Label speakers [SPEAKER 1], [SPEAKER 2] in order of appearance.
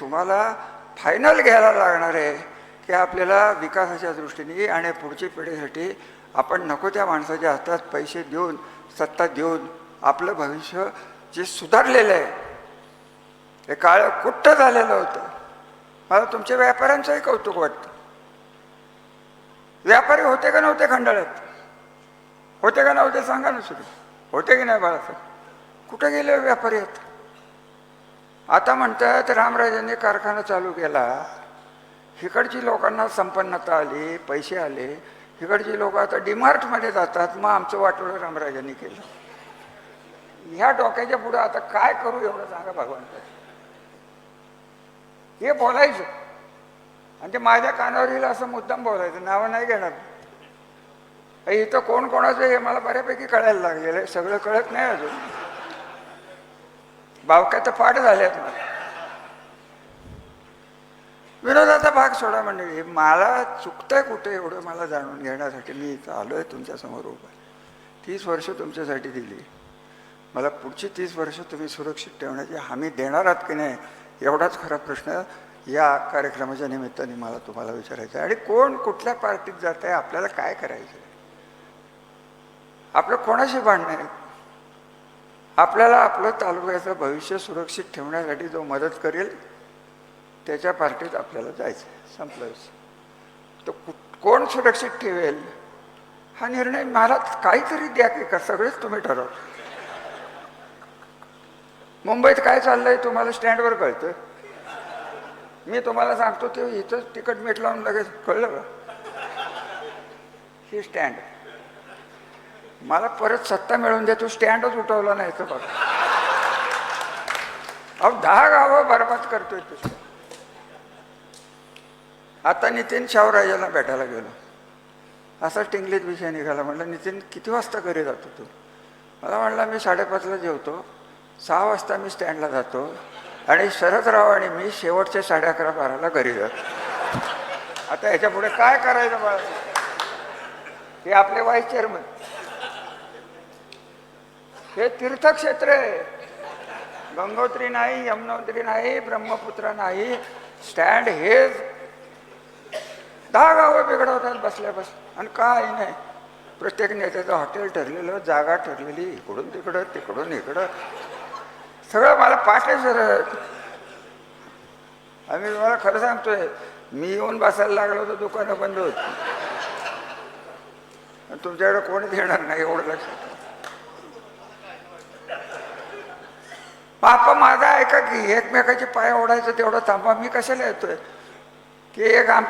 [SPEAKER 1] तुम्हाला फायनल घ्यायला लागणार आहे की आपल्याला विकासाच्या दृष्टीने आणि पुढची पिढीसाठी आपण नको त्या माणसाच्या हातात पैसे देऊन सत्ता देऊन आपलं भविष्य जे सुधारलेलं आहे हे काळ कुठं झालेलं होतं? मला तुमच्या व्यापाऱ्यांचंही कौतुक वाटतं. व्यापारी होते का नव्हते खंडाळ्यात? होते का नव्हते? सांगा ना सुरू. होते की नाही बाळासाहेब? कुठे गेले व्यापारी आहेत आता म्हणतात रामराजांनी कारखाना चालू केला. इकडची लोकांना संपन्नता आली पैसे आले. इकडची लोक आता डीमार्टमध्ये जातात. मग आमचं वाटोळं रामराजांनी केलं. ह्या डोक्याच्या पुढं आता काय करू एवढं सांगा भगवंत हे बोलायचं. आणि ते माझ्या कानावर येईल असं मुद्दाम बोलायचं. नावं नाही घेणार. इथं कोण कोणाचं हे मला बऱ्यापैकी कळायला लागलेलं आहे. सगळं कळत नाही अजून. बावक्या तर पाठ झाल्यात मला. विनोदाचा भाग सोडा म्हणजे मला चुकतंय कुठे एवढं मला जाणून घेण्यासाठी. मी इथं आलो आहे तुमच्यासमोर उभा. तीस वर्ष तुमच्यासाठी दिली. मला पुढची तीस वर्ष तुम्ही सुरक्षित ठेवण्याची हमी देणार आहात की नाही एवढाच खरा प्रश्न या कार्यक्रमाच्या निमित्ताने मला तुम्हाला विचारायचं आहे. आणि कोण कुठल्या पार्टीत जात आहे आपल्याला काय करायचं आहे आपलं कोणाशी भांडणं आहे? आपल्याला आपलं तालुक्याचं भविष्य सुरक्षित ठेवण्यासाठी जो मदत करेल त्याच्या पार्टीत आपल्याला जायचं आहे संपलं तर कु- कोण सुरक्षित ठेवेल? हा निर्णय मला काहीतरी द्या की का सगळेच तुम्ही ठरवा. मुंबईत काय चाललंय तुम्हाला स्टँडवर कळतं? मी तुम्हाला सांगतो ते इथं तिकीट मीठ लावून लगेच कळलं का? ही स्टँड. मला परत सत्ता मिळवून दे तू स्टँडच उठवला नाही तर बघ. अहो दहा गावं बरबाद करतोय तू. आता नितीन शाहराजांना भेटायला गेलो. असा टिंगलीत विषय निघाला. म्हटलं नितीन किती वाजता घरी जातो तू? मला म्हटलं मी साडेपाचला जेवतो. सहा वाजता मी स्टँडला जातो. आणि शरदराव आणि मी शेवटच्या साडे अकरा बाराला घरी जातो. आता ह्याच्यापुढे काय करायचं मला हे आपले व्हाईस चेअरमन. हे तीर्थक्षेत्र आहे. गंगोत्री नाही यमुनोत्री नाही ब्रह्मपुत्र नाही. स्टँड हेच दहा गावं बिघडवतात बसल्या बस आणि काय नाही. प्रत्येक नेत्याचं हॉटेल ठरलेलं जागा ठरलेली इकडून तिकडं तिकडून इकडं. सगळं मला पाठ आहे सर आम्ही तुम्हाला खरं सांगतोय मी येऊन बसायला लागलो तर दुकानं बंद होती. तुमच्याकडे कोणीच येणार नाही एवढं लक्षात. बापा माझा ऐका की एकमेकाचे पाय ओढायचं तेवढं थांबा मी कशाला येतोय? की एक आम